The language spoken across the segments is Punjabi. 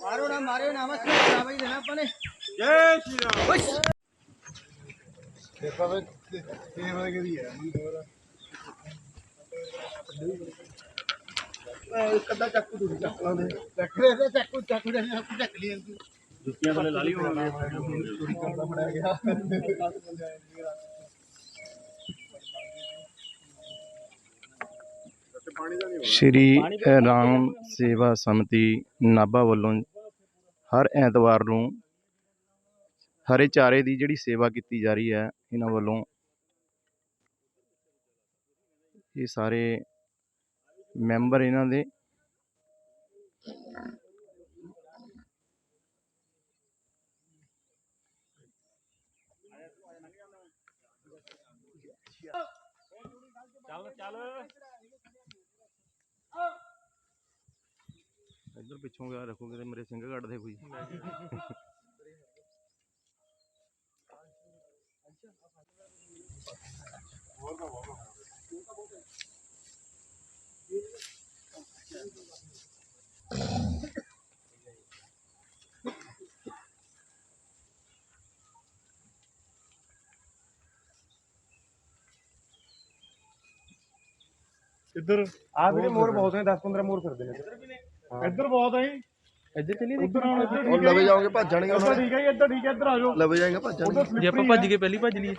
ਮਾਰੋ ਨਾ ਮਾਰਿਓ ਨਾ ਮਤ ਨਾ ਬਈ ਦੇਣਾ ਆਪਾਂ ਨੇ ਜੈ ਸ਼੍ਰੀ ਰਾਮ ਦੇਖੋ ਵੇ ਤੇ ਹੋਏ ਕਿਹਦੀ ਹੈ ਹੋਰ ਇੱਕ ਅੱਧਾ ਚੱਕੂ ਤੁਸੀਂ ਚੱਕ ਲਾਉਂਦੇ ਚੱਕ ਲੈ ਤੇ ਚੱਕੂ ਚੱਕੂ ਦੇ ਨਾਲ ਚੱਕ ਲਈ ਤੂੰ ਜੁੱਤੀਆਂ ਥੱਲੇ ਲਾ ਲਈ ਹੋਣਗੇ ਚੋਰੀ ਕਰਦਾ ਫੜਿਆ ਗਿਆ ਪਾਣੀ ਦਾ ਨਹੀਂ ਸ਼੍ਰੀ ਰਾਮ ਸੇਵਾ ਸਮਿਤੀ ਨਾਭਾ ਵੱਲੋਂ ਹਰ ਐਤਵਾਰ ਨੂੰ ਹਰੇ ਚਾਰੇ ਦੀ ਜਿਹੜੀ ਸੇਵਾ ਕੀਤੀ ਜਾ ਰਹੀ ਹੈ, ਇਹਨਾਂ ਵੱਲੋਂ ਇਹ ਸਾਰੇ ਮੈਂਬਰ ਇਹਨਾਂ ਦੇ ਚੱਲ ਚੱਲ। ਇੱਧਰ ਪਿੱਛੋਂ ਗਿਆ ਰੱਖੋ ਕਿਤੇ ਮੇਰੇ ਸਿੰਘ ਕੱਢਦੇ ਕੋਈ। ਇੱਧਰ ਆ ਵੀਰੇ ਮੋਰ ਬਹੁਤ ਨੇ 10 15 ਮੋਰ ਫਿਰਦੇ ਨੇ ਇੱਧਰ। ਬਹੁਤ ਹੈ ਇੱਧਰ ਚਲੀ ਉੱਧਰ ਆਉਣ ਇੱਧਰ ਉਹ ਲਵੇ ਜਾਓਗੇ ਭੱਜਣਗੇ ਇੱਧਰ ਠੀਕ ਹੈ ਜੀ, ਇੱਧਰ ਠੀਕ ਹੈ ਇੱਧਰ ਆ ਜਾਓ ਲਵੇ ਜਾਏਗਾ ਭੱਜਣਗੇ ਜੇ ਆਪਾਂ ਭੱਜ ਕੇ ਪਹਿਲੀ ਭੱਜ ਲਈਏ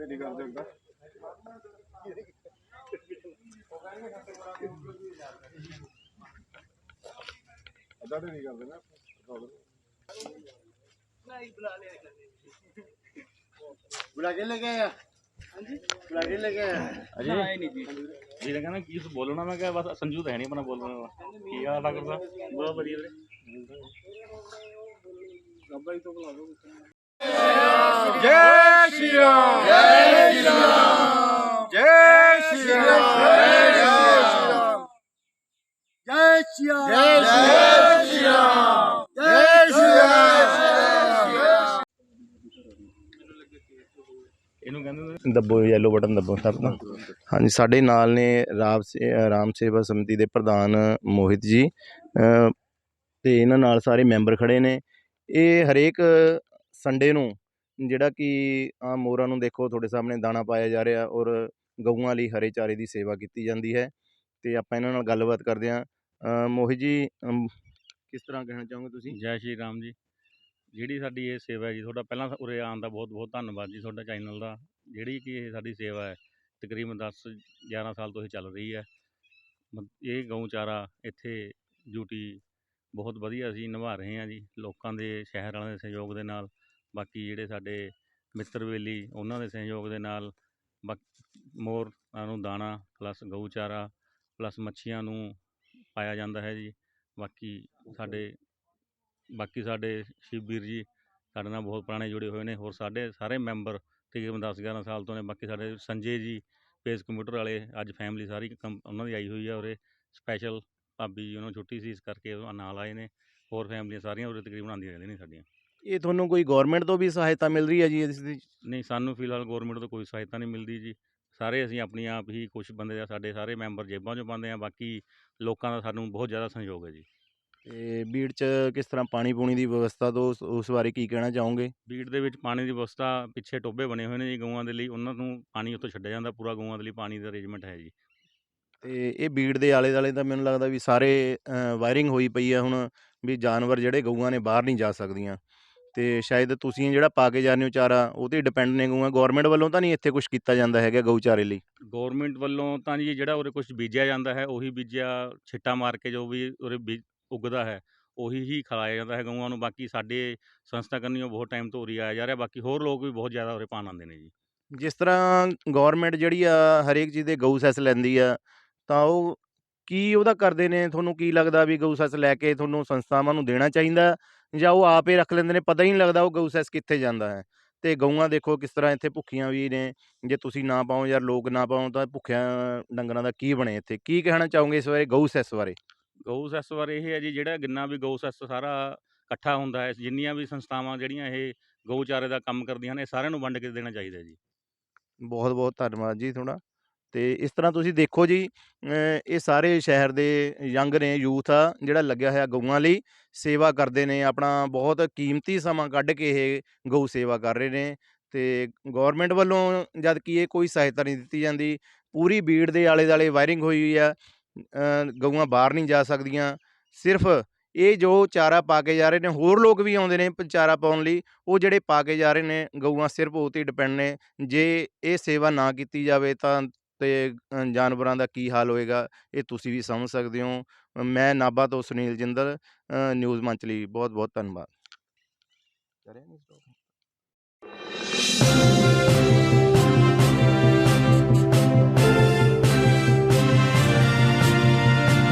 ਢੇਡੀ ਕਰਦੇ ਹੁੰਦਾ ਅੱਧਾ ਢੇਡੀ ਕਰਦੇ ਨਾ। ਬੁਲਾ ਕੇ ਲੈ ਕੇ ਆਇਆ। ਹਾਂਜੀ। ਬੁਲਾ ਕੇ ਲੈ ਕੇ ਆਇਆ। ਅਜੇ ਨਹੀਂ ਜੀ। ਜੀ ਕਹਿੰਦਾ ਕੀ ਤੂੰ ਬੋਲਣਾ? ਮੈਂ ਕਿਹਾ ਬਸ ਸੰਜੂ ਤਾਂ ਹੈ ਨਹੀਂ ਆਪਣਾ ਬੋਲਣ ਵਾਲਾ। ਕੀ ਹਾਲ ਆ ਕਰਦਾ? ਬਹੁਤ ਵਧੀਆ ਵੀਰੇ। ਰੱਬਾ ਹੀ ਤੋਂ ਬੁਲਾ ਦੋ ਜੈ ਸ਼੍ਰੀ ਰਾਮ ਜੈ ਸ਼੍ਰੀ ਰਾਮ ਜੈ ਸ਼੍ਰੀ ਰਾਮ ਜੈ ਸ਼੍ਰੀ ਰਾਮ ਜੈ ਸ਼੍ਰੀ ਰਾਮ ਜੈ ਸ਼੍ਰੀ ਰਾਮ ਇਹਨੂੰ ਕਹਿੰਦੇ ਦੱਬੋ ਯੈਲੋ ਬਟਨ ਦੱਬੋ ਸਭ ਤੋਂ। ਹਾਂਜੀ ਸਾਡੇ ਨਾਲ ਨੇ ਰਾਮ ਰਾਮ ਸੇਵਾ ਸਮਿਤੀ ਦੇ ਪ੍ਰਧਾਨ ਮੋਹਿਤ ਜੀ। ਤੇ ਇਹਨਾਂ ਨਾਲ ਸਾਰੇ ਮੈਂਬਰ ਖੜੇ ਨੇ। ਇਹ ਹਰੇਕ ਸੰਡੇ ਨੂੰ ਜਿਹੜਾ ਕਿ ਆ ਮੋਰਾਂ ਨੂੰ ਦੇਖੋ ਤੁਹਾਡੇ ਸਾਹਮਣੇ ਦਾਣਾ ਪਾਇਆ ਜਾ ਰਿਹਾ ਔਰ ਗਊਆਂ ਲਈ ਹਰੇ ਚਾਰੇ ਦੀ ਸੇਵਾ ਕੀਤੀ ਜਾਂਦੀ ਹੈ। ਤੇ ਆਪਾਂ ਇਹਨਾਂ ਨਾਲ ਗੱਲਬਾਤ ਕਰਦੇ ਹਾਂ। ਮੋਹਿਤ ਜੀ ਅਮ, ਕਿਸ ਤਰ੍ਹਾਂ ਕਹਿਣਾ ਚਾਹੋਗੇ ਤੁਸੀਂ? ਜੈ ਸ਼੍ਰੀ ਰਾਮ ਜੀ। ਜਿਹੜੀ ਸਾਡੀ ਇਹ ਸੇਵਾ ਹੈ ਜੀ ਤੁਹਾਡਾ ਪਹਿਲਾਂ ਉਰੇ ਆਉਣ ਦਾ ਬਹੁਤ ਬਹੁਤ ਧੰਨਵਾਦ ਜੀ ਤੁਹਾਡਾ ਚੈਨਲ ਦਾ। ਜਿਹੜੀ ਕਿ ਇਹ ਸਾਡੀ ਸੇਵਾ ਹੈ ਤਕਰੀਬਨ 10 11 ਸਾਲ ਤੋਂ ਇਹ ਚੱਲ ਰਹੀ ਹੈ। ਮ- ਇਹ ਗਊ ਚਾਰਾ ਇੱਥੇ ਡਿਊਟੀ ਬਹੁਤ ਵਧੀਆ ਅਸੀਂ ਨਿਭਾ ਰਹੇ ਹਾਂ ਜੀ ਲੋਕਾਂ ਦੇ ਸ਼ਹਿਰ ਵਾਲਿਆਂ ਦੇ ਸਹਿਯੋਗ ਦੇ ਨਾਲ। ਬਾਕੀ ਜਿਹੜੇ ਸਾਡੇ ਮਿੱਤਰ ਬੇਲੀ ਉਹਨਾਂ ਦੇ ਸਹਿਯੋਗ ਦੇ ਨਾਲ ਮੋਰਾਂ ਨੂੰ ਦਾਣਾ ਪਲੱਸ ਗਊ ਚਾਰਾ ਪਲੱਸ ਮੱਛੀਆਂ ਨੂੰ ਪਾਇਆ ਜਾਂਦਾ ਹੈ ਜੀ। ਬਾਕੀ ਸਾਡੇ ਬਾਕੀ ਸਾਡੇ ਸ਼ਿਵਬੀਰ ਜੀ ਸਾਡੇ ਨਾਲ ਬਹੁਤ ਪੁਰਾਣੇ ਜੁੜੇ ਹੋਏ ਨੇ। ਹੋਰ ਸਾਡੇ ਸਾਰੇ ਮੈਂਬਰ ਤਕਰੀਬਨ 10 11 ਸਾਲ ਤੋਂ ਨੇ। ਬਾਕੀ ਸਾਡੇ ਸੰਜੇ ਜੀ ਪੇਸ ਕੰਪਿਊਟਰ ਵਾਲੇ ਅੱਜ ਫੈਮਿਲੀ ਸਾਰੀ ਉਹਨਾਂ ਦੀ ਆਈ ਹੋਈ ਆ ਉਰੇ। ਸਪੈਸ਼ਲ ਭਾਬੀ ਜੀ ਉਹਨਾਂ ਨੂੰ ਛੁੱਟੀ ਸੀ ਇਸ ਕਰਕੇ ਉਹ ਨਾਲ ਆਏ ਨੇ। ਹੋਰ ਫੈਮਲੀਆਂ ਸਾਰੀਆਂ ਉਰੇ ਤਕਰੀਬਨ ਆਉਂਦੀਆਂ ਰਹਿੰਦੀਆਂ ਨੇ ਸਾਡੀਆਂ। ਇਹ ਤੁਹਾਨੂੰ ਕੋਈ ਗਵਰਨਮੈਂਟ ਤੋਂ ਵੀ ਸਹਾਇਤਾ ਮਿਲ ਰਹੀ ਹੈ ਜੀ ਇਸ ਦੀ? ਨਹੀਂ ਸਾਨੂੰ ਫਿਲਹਾਲ ਗਵਰਨਮੈਂਟ ਤੋਂ ਕੋਈ ਸਹਾਇਤਾ ਨਹੀਂ ਮਿਲਦੀ ਜੀ। ਸਾਰੇ ਅਸੀਂ ਆਪਣੀ ਆਪ ਹੀ ਕੁਝ ਬੰਦੇ ਆ ਸਾਡੇ ਸਾਰੇ ਮੈਂਬਰ ਜੇਬਾਂ 'ਚੋਂ ਪਾਉਂਦੇ ਆ ਬਾਕੀ ਲੋਕਾਂ ਦਾ ਸਾਨੂੰ ਬਹੁਤ ਜ਼ਿਆਦਾ ਸਹਿਯੋਗ ਹੈ ਜੀ। ਤੇ ਬੀੜ ਚ ਕਿਸ ਤਰ੍ਹਾਂ ਪਾਣੀ ਪੂਣੀ ਦੀ ਵਿਵਸਥਾ ਤੋਂ ਉਸ- ਉਸ ਬਾਰੇ ਕੀ ਕਹਿਣਾ ਚਾਹੋਗੇ? ਬੀੜ ਦੇ ਵਿੱਚ ਪਾਣੀ ਦੀ ਵਿਵਸਥਾ ਪਿੱਛੇ ਟੋਬੇ ਬਣੇ ਹੋਏ ਨੇ ਜੀ ਗਊਆਂ ਦੇ ਲਈ ਉਹਨਾਂ ਨੂੰ ਪਾਣੀ ਉੱਥੋਂ ਛੱਡਿਆ ਜਾਂਦਾ ਪੂਰਾ ਗਊਆਂ ਦੇ ਲਈ ਪਾਣੀ ਦਾ ਅਰੇਂਜਮੈਂਟ ਹੈ ਜੀ। ਤੇ ਇਹ ਬੀੜ ਦੇ ਆਲੇ ਦੁਆਲੇ ਤਾਂ ਮੈਨੂੰ ਲੱਗਦਾ ਵੀ ਸਾਰੇ ਵਾਇਰਿੰਗ ਹੋਈ ਪਈ ਹੈ ਹੁਣ ਵੀ ਜਾਨਵਰ ਜਿਹੜੇ ਗਊਆਂ ਨੇ ਬਾਹਰ ਨਹੀਂ ਜਾ ਸਕਦੀਆਂ। ਤੇ ਸ਼ਾਇਦ ਤੁਸੀਂ ਜਿਹੜਾ ਪਾ ਕੇ ਜਾਂਦੇ ਹੋ ਚਾਰਾ ਉਹ ਤੇ ਡਿਪੈਂਡ ਨੇ ਗਊਆਂ। ਗਵਰਨਮੈਂਟ ਵੱਲੋਂ ਤਾਂ ਨਹੀਂ ਇੱਥੇ ਕੁਝ ਕੀਤਾ ਜਾਂਦਾ ਹੈਗਾ ਗਊ ਚਾਰੇ ਲਈ? ਗਵਰਨਮੈਂਟ ਵੱਲੋਂ ਤਾਂ ਜੀ ਜਿਹੜਾ ਉਰੇ ਕੁਝ ਬੀਜਿਆ ਜਾਂਦਾ ਹੈ ਉਹੀ ਬੀਜਿਆ ਛਿੱਟਾ ਮਾਰ ਕੇ ਜੋ ਵੀ ਉਰੇ ਬੀਜ ਉੱਗਦਾ ਹੈ ਉਹੀ ਹੀ ਖਿਲਾਇਆ ਜਾਂਦਾ ਹੈ ਗਊਆਂ ਨੂੰ। ਬਾਕੀ ਸਾਡੇ ਸੰਸਥਾ ਕਰਨੀਓ ਬਹੁਤ ਟਾਈਮ ਤੋਂ ਉਰੇ ਆਇਆ ਜਾ ਰਿਹਾ ਬਾਕੀ ਹੋਰ ਲੋਕ ਵੀ ਬਹੁਤ ਜ਼ਿਆਦਾ ਉਰੇ ਪਾਣ ਆਉਂਦੇ ਨੇ ਜੀ। ਜਿਸ ਤਰ੍ਹਾਂ ਗਵਰਨਮੈਂਟ ਜਿਹੜੀ ਆ ਹਰੇਕ ਚੀਜ਼ ਦੇ ਗਊ ਸੈਸ ਲੈਂਦੀ ਆ ਤਾਂ ਉਹ ਕੀ ਉਹਦਾ ਕਰਦੇ ਨੇ? ਤੁਹਾਨੂੰ ਕੀ ਲੱਗਦਾ ਵੀ ਗਊ ਸੈਸ ਲੈ ਕੇ ਤੁਹਾਨੂੰ ਸੰਸਥਾਵਾਂ ਨੂੰ ਦੇਣਾ ਚਾਹੀਦਾ? ਜਾਂ ਉਹ ਆਪੇ ਰੱਖ ਲੈਂਦੇ ਨੇ ਪਤਾ ਹੀ ਨਹੀਂ ਲੱਗਦਾ ਉਹ ਗਊ ਸੈਸ ਕਿੱਥੇ ਜਾਂਦਾ ਹੈ। ਤੇ ਗਊਆਂ ਦੇਖੋ ਕਿਸ ਤਰ੍ਹਾਂ ਇੱਥੇ ਭੁੱਖੀਆਂ ਵੀ ਨੇ ਜੇ ਤੁਸੀਂ ਨਾ ਪਾਓ ਯਾਰ ਲੋਕ ਨਾ ਪਾਓ ਤਾਂ ਭੁੱਖਿਆਂ ਡੰਗਰਾਂ ਦਾ ਕੀ ਬਣੇ ਇੱਥੇ? ਕੀ ਕਹਿਣਾ ਚਾਹੋਗੇ ਇਸ ਬਾਰੇ ਗਊ ਸੈਸ ਬਾਰੇ? ਗਊ ਸੈਸ ਬਾਰੇ ਇਹ ਹੈ ਜੀ ਜਿਹੜਾ ਜਿੰਨਾ ਵੀ ਗਊ ਸੈਸ ਸਾਰਾ ਇਕੱਠਾ ਹੁੰਦਾ ਹੈ ਜਿੰਨੀਆਂ ਵੀ ਸੰਸਥਾਵਾਂ ਜਿਹੜੀਆਂ ਇਹ ਗਊ ਚਾਰੇ ਦਾ ਕੰਮ ਕਰਦੀਆਂ ਨੇ ਇਹ ਸਾਰਿਆਂ ਨੂੰ ਵੰਡ ਕੇ ਦੇਣਾ ਚਾਹੀਦਾ ਜੀ। ਬਹੁਤ ਬਹੁਤ ਧੰਨਵਾਦ ਜੀ ਤੁਹਾਡਾ। ਤੇ ਇਸ ਤਰ੍ਹਾਂ ਤੁਸੀਂ ਦੇਖੋ ਜੀ ਇਹ ਸਾਰੇ ਸ਼ਹਿਰ ਦੇ ਯੰਗ ਨੇ, ਯੂਥ ਆ, ਜਿਹੜਾ ਲੱਗਿਆ ਹੋਇਆ ਗਊਆਂ ਲਈ ਸੇਵਾ ਕਰਦੇ ਨੇ, ਆਪਣਾ ਬਹੁਤ ਕੀਮਤੀ ਸਮਾਂ ਕੱਢ ਕੇ ਇਹ ਗਊ ਸੇਵਾ ਕਰ ਰਹੇ ਨੇ ਤੇ ਗਵਰਨਮੈਂਟ ਵੱਲੋਂ ਜਦ ਕਿ ਇਹ ਕੋਈ ਸਹਾਇਤਾ ਨਹੀਂ ਦਿੱਤੀ ਜਾਂਦੀ, ਪੂਰੀ ਬੀੜ ਦੇ ਆਲੇ ਦਾਲੇ ਵਾਇਰਿੰਗ ਹੋਈ ਹੋਈ ਆ ਗਊਆਂ ਬਾਹਰ ਨਹੀਂ ਜਾ ਸਕਦੀਆਂ, ਸਿਰਫ ਇਹ ਜੋ ਚਾਰਾ ਪਾ ਕੇ ਜਾ ਰਹੇ ਨੇ, ਹੋਰ ਲੋਕ ਵੀ ਆਉਂਦੇ ਨੇ ਚਾਰਾ ਪਾਉਣ ਲਈ, ਉਹ ਜਿਹੜੇ ਪਾ ਕੇ ਜਾ ਰਹੇ ਨੇ, ਗਊਆਂ ਸਿਰਫ ਉਹ 'ਤੇ ਡਿਪੈਂਡ ਨੇ, ਜੇ ਇਹ ਸੇਵਾ ਨਾ ਕੀਤੀ ਜਾਵੇ ਤਾਂ ਤੇ ਜਾਨਵਰਾਂ ਦਾ ਕੀ ਹਾਲ ਹੋਏਗਾ, ਇਹ ਤੁਸੀਂ ਵੀ ਸਮਝ ਸਕਦੇ ਹੋ। ਮੈਂ ਨਾਭਾ ਤੋਂ ਸੁਨੀਲ ਜਿੰਦਲ ਨਿਊਜ਼ ਮੰਚ ਲਈ ਬਹੁਤ ਬਹੁਤ ਧੰਨਵਾਦ